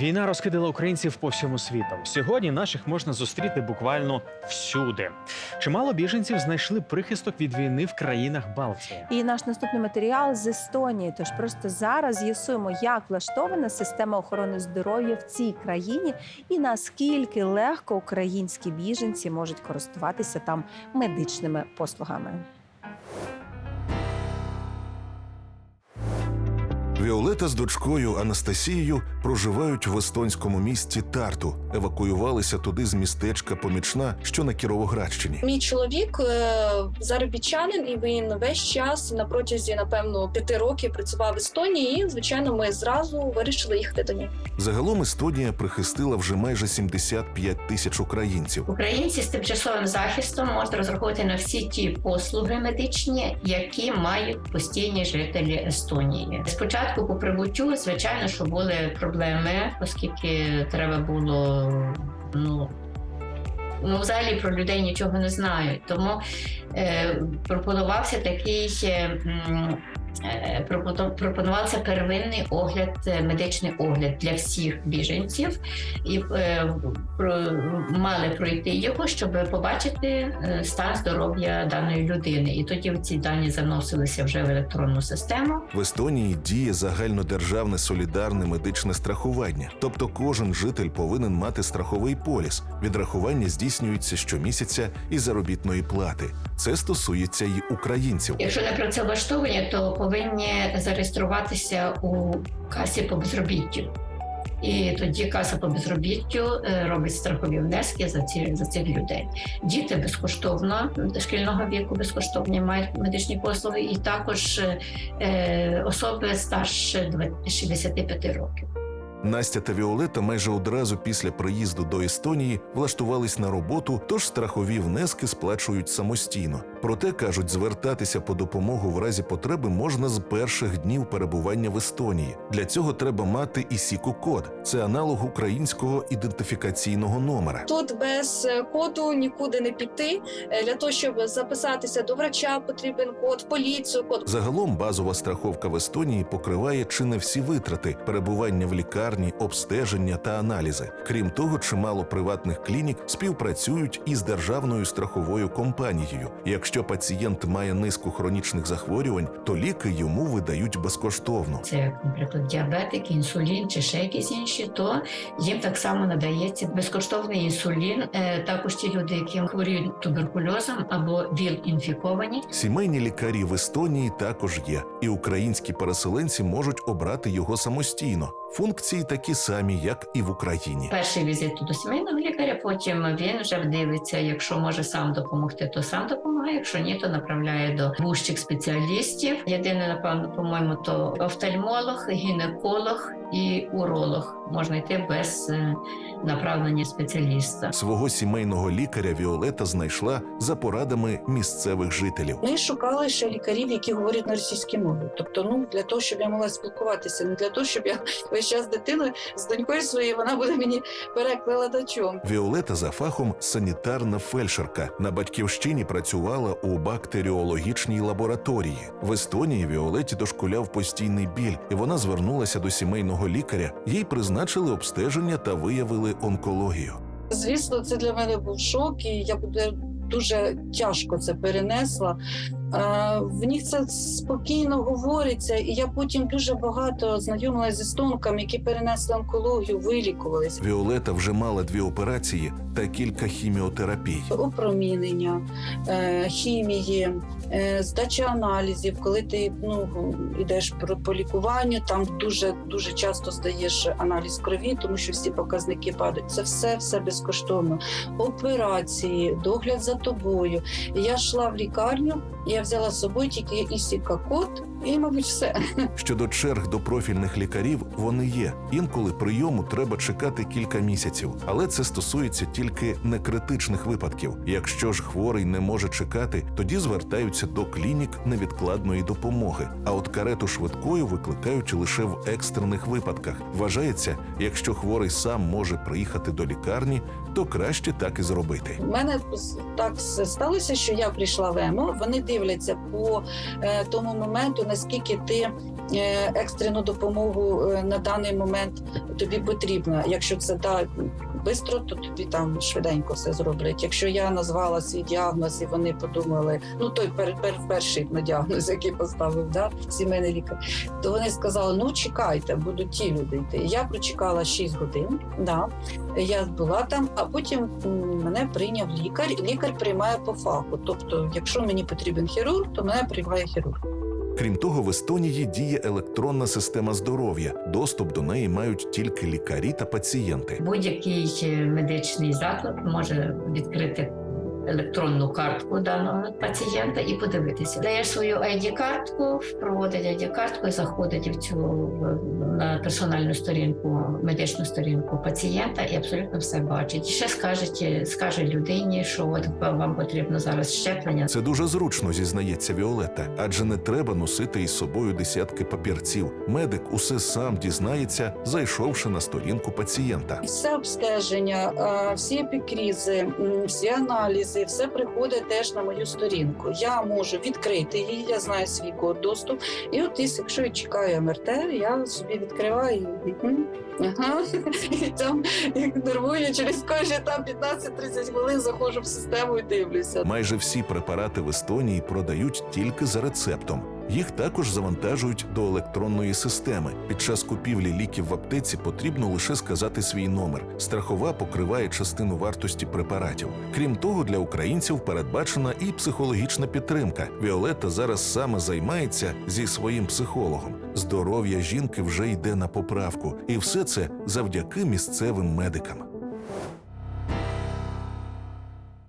Війна розкидала українців по всьому світу. Сьогодні наших можна зустріти буквально всюди. Чимало біженців знайшли прихисток від війни в країнах Балтії. І наш наступний матеріал з Естонії. Тож просто зараз з'ясуємо, як влаштована система охорони здоров'я в цій країні і наскільки легко українські біженці можуть користуватися там медичними послугами. Віолета з дочкою Анастасією проживають в естонському місті Тарту. Евакуювалися туди з містечка Помічна, що на Кіровоградщині. Мій чоловік е, заробітчанин, і він весь час на протязі, напевно, п'яти років працював в Естонії. І, звичайно, ми зразу вирішили їхати до нього. Загалом Естонія прихистила вже майже 75 тисяч українців. Українці з тимчасовим захистом можуть розраховувати на всі ті послуги медичні, які мають постійні жителі Естонії. Спочатку по прибуттю, звичайно, що були проблеми, оскільки треба було ну. Ну, взагалі про людей нічого не знають. Тому е, пропонувався такий е, пропонувався первинний огляд, е, медичний огляд для всіх біженців, і е, мали пройти його, щоб побачити е, стан здоров'я даної людини. І тоді ці дані заносилися вже в електронну систему. В Естонії діє загальнодержавне солідарне медичне страхування, тобто кожен житель повинен мати страховий поліс. Відрахування здійснюється щомісяця із заробітної плати. Це стосується й українців. Якщо не працевлаштовані, то повинні зареєструватися у касі по безробіттю. І тоді каса по безробіттю е, робить страхові внески за ці за цих людей. Діти безкоштовно шкільного віку безкоштовні мають медичні послуги, і також е, е, особи старше 20 65 років. Настя та Віолета майже одразу після приїзду до Естонії влаштувались на роботу, тож страхові внески сплачують самостійно. Проте кажуть, звертатися по допомогу в разі потреби можна з перших днів перебування в Естонії. Для цього треба мати і сіку-код. Це аналог українського ідентифікаційного номера. Тут без е, коду нікуди не піти. Е, Для того, щоб записатися до врача, потрібен код, поліцію, код. Загалом базова страховка в Естонії покриває чи не всі витрати перебування в лікарні, обстеження та аналізи. Крім того, чимало приватних клінік співпрацюють із державною страховою компанією. Якщо пацієнт має низку хронічних захворювань, то ліки йому видають безкоштовно. Це, як, наприклад, діабетик, інсулін чи ще якісь інші, то їм так само надається безкоштовний інсулін. Е, Також ті люди, які хворіють туберкульозом або ВІЛ-інфіковані, Сімейні лікарі в Естонії також є, і українські переселенці можуть обрати його самостійно. Функції такі самі, як і в Україні. перший візит до сімейного лікаря, потім він вже дивиться, якщо може сам допомогти, то сам допомагає. Якщо ні, то направляє до вущих спеціалістів. Єдине, напевно, по-моєму, то офтальмолог, гінеколог і уролог можна йти без е, направлення спеціаліста. Свого сімейного лікаря Віолета знайшла за порадами місцевих жителів. Ми шукали ще лікарів, які говорять на російській мові. Тобто, ну для того, щоб я могла спілкуватися, не для того, щоб я весь час з дитиною з донькою своєю, вона буде мені перекладачом. Віолета за фахом санітарна фельдшерка. На батьківщині працювала у бактеріологічній лабораторії. В Естонії Віолеті дошкуляв постійний біль, і вона звернулася до сімейного лікаря. Їй призначили обстеження та виявили онкологію. Звісно, це для мене був шок, і я буде дуже тяжко це перенесла. В них це спокійно говориться, і я потім дуже багато знайомилася з естонками, які перенесли онкологію, вилікувались. Віолета вже мала дві операції та кілька хіміотерапій. Опромінення, е, хімії, е, здача аналізів, коли ти ну йдеш про по лікуванню, там дуже дуже часто здаєш аналіз крові, тому що всі показники падають. Це все все безкоштовно. Операції, догляд за тобою. Я йшла в лікарню, я взяла з собою тільки ісіка код, і, мабуть, все. Щодо черг до профільних лікарів, вони є. Інколи прийому треба чекати кілька місяців, але це стосується тільки некритичних випадків. Якщо ж хворий не може чекати, тоді звертаються до клінік невідкладної допомоги. А от карету швидкою викликають лише в екстрених випадках. Вважається, якщо хворий сам може приїхати до лікарні, то краще так і зробити. У мене так сталося, що я прийшла в ЕМО. Вони дивляться по е, тому моменту, наскільки ти е, екстрену допомогу е, на даний момент тобі потрібна. Якщо це да, швидко, то тобі там швиденько все зроблять. Якщо я назвала свій діагноз, і вони подумали, ну той пер, перший на діагноз, який поставив да, сімейний лікар, то вони сказали: ну чекайте, будуть ті люди йти. Я прочекала 6 годин. Да. Я була там, а потім мене прийняв лікар. Лікар приймає по фаху. Тобто, якщо мені потрібен хірург, то мене приймає хірург. Крім того, в Естонії діє електронна система здоров'я. Доступ до неї мають тільки лікарі та пацієнти. Будь-який е, медичний заклад може відкрити електронну картку даного пацієнта і подивитися. Дає свою ID-картку, проводить ID-картку і заходить в цю на персональну сторінку, медичну сторінку пацієнта і абсолютно все бачить. І ще скаже, скаже людині, що от вам потрібно зараз щеплення. Це дуже зручно, зізнається Віолетта, адже не треба носити із собою десятки папірців. Медик усе сам дізнається, зайшовши на сторінку пацієнта. Все обстеження, всі епікрізи, всі аналізи, все приходить теж на мою сторінку. Я можу відкрити її, я знаю свій код доступ. І от якщо я чекаю МРТ, я собі відкриваю. і, Ага. І там як нервую через кожні там 15-30 хвилин заходжу в систему і дивлюся. Майже всі препарати в Естонії продають тільки за рецептом. Їх також завантажують до електронної системи. Під час купівлі ліків в аптеці потрібно лише сказати свій номер. Страхова покриває частину вартості препаратів. Крім того, для українців передбачена і психологічна підтримка. Віолетта зараз саме займається зі своїм психологом. Здоров'я жінки вже йде на поправку, і все це завдяки місцевим медикам.